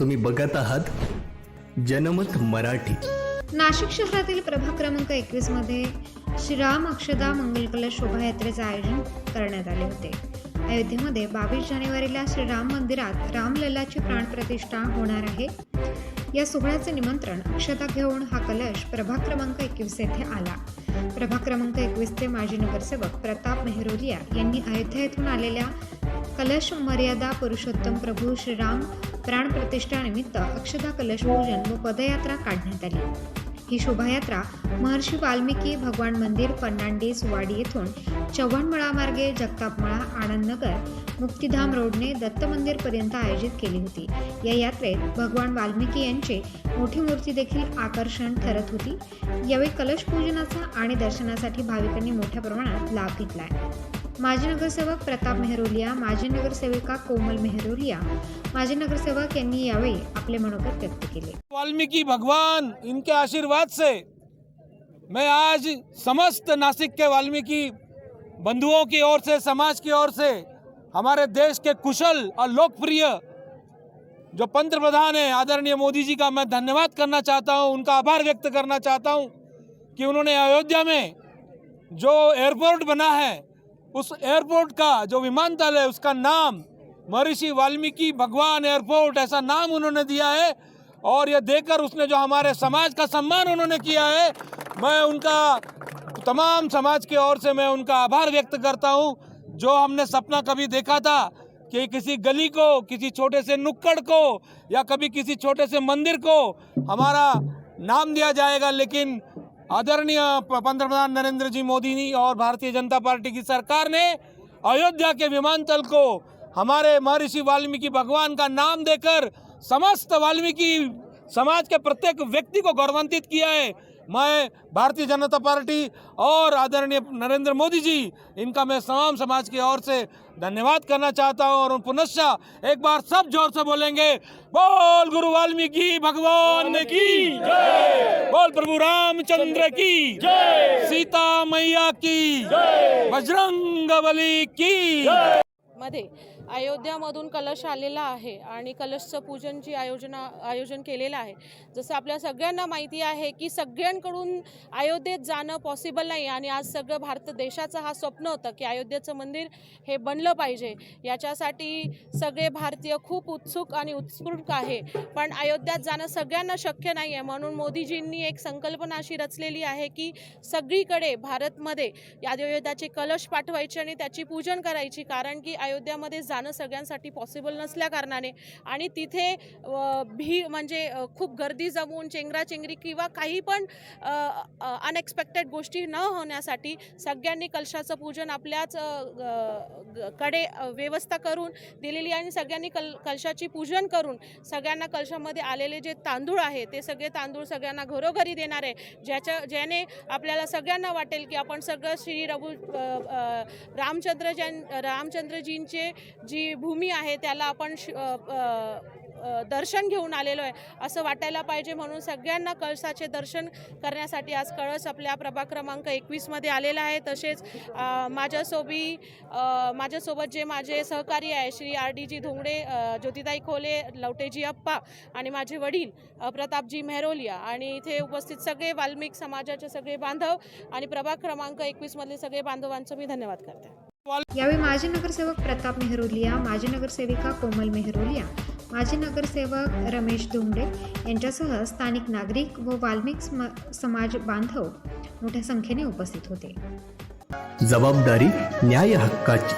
तुम्ही बघत आहात जनमत मराठी. नाशिक शहरातील प्रभाग क्रमांक एकवीसमध्ये श्रीराम अक्षदा मंगलकल शोभायात्रेचे आयोजन करण्यात आले होते. अयोध्येमध्ये बावीस जानेवारीला श्रीराम मंदिरात रामलल्लाची प्राणप्रतिष्ठा होणार आहे. या सोहळ्याचे निमंत्रण अक्षता घेऊन हा कलश प्रभाग क्रमांक एकवीस येथे आला. प्रभाग क्रमांक एकवीसचे माजी नगरसेवक प्रताप मेहरोलिया यांनी अयोध्या येथून आलेल्या कलश मर्यादा पुरुषोत्तम प्रभू श्रीराम प्राणप्रतिष्ठानिमित्त अक्षता कलश पूजन व पदयात्रा काढण्यात आली. ही शोभायात्रा महर्षी वाल्मिकी भगवान मंदिर फर्नांडिस वाडी येथून चव्हाणमळा मार्गे जगतापमळा आनंदनगर मुक्तिधाम रोडने दत्त मंदिरपर्यंत आयोजित केली होती. या यात्रेत भगवान वाल्मिकी यांचे मोठी मूर्ती देखील आकर्षण ठरत होती. यावेळी कलश पूजनाचा आणि दर्शनासाठी भाविकांनी मोठ्या प्रमाणात लाभ घेतला आहे माजी नगरसेवक प्रताप मेहरोलिया, माजी नगरसेविका कोमल मेहरोलिया, माजी नगरसेवक यांनी यावेळी आपले मनोगत व्यक्त केले. वाल्मीकि भगवान इनके आशीर्वाद से मैं आज समस्त नासिक के वाल्मीकि बंधुओं की ओर से, समाज की ओर से, हमारे देश के कुशल और लोकप्रिय जो पंत प्रधान है, आदरणीय मोदी जी का मैं धन्यवाद करना चाहता हूँ, उनका आभार व्यक्त करना चाहता हूँ कि उन्होंने अयोध्या में जो एयरपोर्ट बना है उस एयरपोर्ट का जो विमानतल है, उसका नाम महर्षि वाल्मीकि भगवान एयरपोर्ट, ऐसा नाम उन्होंने दिया है। और यह देकर उसने जो हमारे समाज का सम्मान उन्होंने किया है, मैं उनका, तमाम समाज की ओर से मैं उनका आभार व्यक्त करता हूँ। जो हमने सपना कभी देखा था कि किसी गली को, किसी छोटे से नुक्कड़ को, या कभी किसी छोटे से मंदिर को हमारा नाम दिया जाएगा, लेकिन आदरणीय पंतप्रधान नरेंद्र जी मोदी जी और भारतीय जनता पार्टी की सरकार ने अयोध्या के विमानतल को हमारे महर्षि वाल्मीकि भगवान का नाम देकर समस्त वाल्मीकि समाज के प्रत्येक व्यक्ति को गौरवान्वित किया है। मैं भारतीय जनता पार्टी और आदरणीय नरेंद्र मोदी जी इनका मैं तमाम समाज की ओर से धन्यवाद करना चाहता हूँ और उन पुनश्च एक बार सब ज़ोर से बोलेंगे बोल गुरु वाल्मीकि भगवान की जय। बोल प्रभु रामचंद्र की जय। सीता मैया की बजरंग बली की मध्ये अयोध्यामधून कलश आलेला आहे आणि कलशचं पूजन जी आयोजना आयोजन केलेलं आहे जसं आपल्या सगळ्यांना माहिती आहे की सगळ्यांकडून अयोध्येत जाणं पॉसिबल नाही आणि आज सगळं भारत देशाचं हा स्वप्न होतं की अयोध्येचं मंदिर हे बनलं पाहिजे. याच्यासाठी सगळे भारतीय खूप उत्सुक आणि उत्स्फूर्त आहे. पण अयोध्यात जाणं सगळ्यांना शक्य नाही आहे म्हणून मोदीजींनी एक संकल्पना अशी रचलेली आहे की सगळीकडे भारतमध्ये या अयोध्याचे कलश पाठवायचे आणि त्याची पूजन करायची. कारण की अयोध्यामध्ये जाणं सगळ्यांसाठी पॉसिबल नसल्याकारणाने आणि तिथे भी म्हणजे खूप गर्दी जमवून चेंगराचेंगरी किंवा काही पण अनएक्सपेक्टेड गोष्टी न होण्यासाठी सगळ्यांनी कलशाचं पूजन आपल्याच कडे व्यवस्था करून दिलेली आणि सगळ्यांनी कल कलशाची पूजन करून सगळ्यांना कलशामध्ये आलेले जे तांदूळ आहे ते सगळे तांदूळ सगळ्यांना घरोघरी देणार आहे. ज्याच्या ज्याने आपल्याला सगळ्यांना वाटेल की आपण सगळं श्री रघु रामचंद्र जन रामचंद्रजींचे जी भूमी आहे त्याला आपण श- दर्शन घेऊन आलेलो आहे असं वाटायला पाहिजे म्हणून सगळ्यांना कळसाचे दर्शन करण्यासाठी आज कळस आपल्या प्रभाग क्रमांक एकवीसमध्ये आलेला आहे. तसेच माझ्यासोबी माझ्यासोबत जे माझे सहकारी आहे Shri R D G Dhongade ज्योतिताई खोले लवटेजी अप्पा आणि माझे वडील प्रतापजी मेहरोलिया आणि इथे उपस्थित सगळे वाल्मिक समाजाचे सगळे बांधव आणि प्रभाग क्रमांक एकवीसमधले सगळे बांधवांचं मी धन्यवाद करते. यावेळी माजी नगरसेवक प्रताप मेहरोलिया माजी नगरसेविका कोमल मेहरोलिया माजी नगरसेवक रमेश धोंगडे यांच्यासह स्थानिक नागरिक व वाल्मिक समाज बांधव मोठ्या संख्येने उपस्थित होते. जबाबदारी न्याय हक्काची.